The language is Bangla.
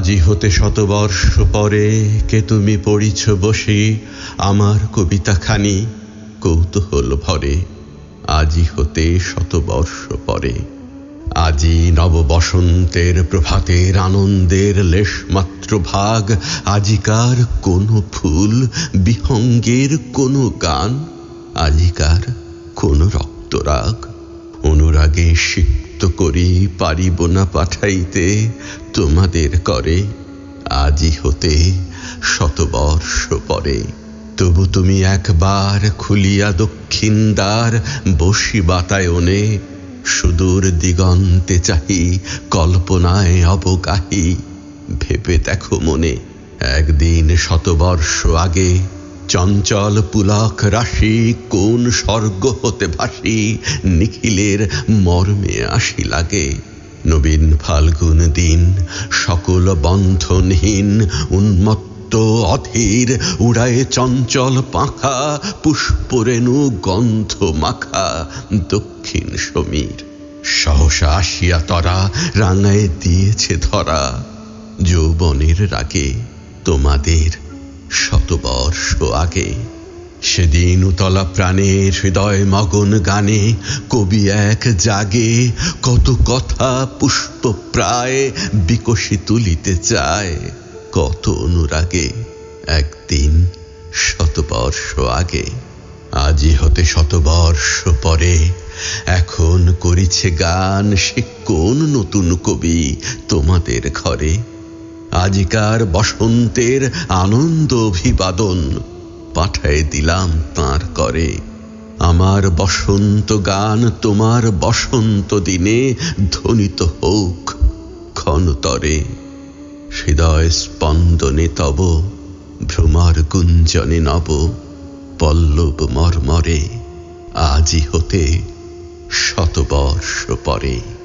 আজি হতে শতবর্ষ পরে কে তুমি পড়িছ বসে আমার কবিতাখানি কৌতূহল ভরে। আজি হতে শতবর্ষ পরে। আজি নব বসন্তের প্রভাতের আনন্দের লেশমাত্র ভাগ। আজিকার কোনো ফুল, বিহঙ্গের কোনো গান। আজিকার কোনো রক্তরাগ। অনুরাগে সিক্ত করি পারিব না পাঠাইতে, তোমাদের করে আজি হতে শতবর্ষ পরে। তবু তুমি একবার খুলিয়া দক্ষিণ দ্বার বসি বাতায়নে সুদূর দিগন্তে চাহি কল্পনায় অবগাহী। ভেবে দেখো মনে, একদিন শতবর্ষ আগে চঞ্চল পুলক রাশি, কোন স্বর্গ হতে ভাসি, নিখিলের মর্মে আসি লাগে। নবীন ফাল্গুন দিন, সকল বন্ধনহীন, উন্মত্ত অধীর, উড়ায়ে চঞ্চল পাখা পুষ্পরেণু গন্ধ মাখা, দক্ষিণ সমীর। সহসা আসিয়া তরা, রাঙায় দিয়েছে ধরা, যৌবনের রাগে তোমাদের শতবর্ষ আগে সেদিন উতলা প্রাণের হৃদয় মগন গানে কবি এক জাগে কত কথা পুষ্প প্রায় বিকশি তুলিতে চায়। কত অনুরাগে একদিন শতবর্ষ আগে আজি হতে শতবর্ষ পরে। এখন করিছে গান সে কোন নতুন কবি তোমাদের ঘরে? আজিকার বসন্তের আনন্দ অভিবাদন পাঠায় দিলাম তাঁর করে। আমার বসন্ত গান তোমার বসন্ত দিনে ধ্বনিত হোক ক্ষণতরে। হৃদয় স্পন্দনে তব, ভ্রমর গুঞ্জনে নব, পল্লব মর্মরে। আজি হতে শতবর্ষ পরে।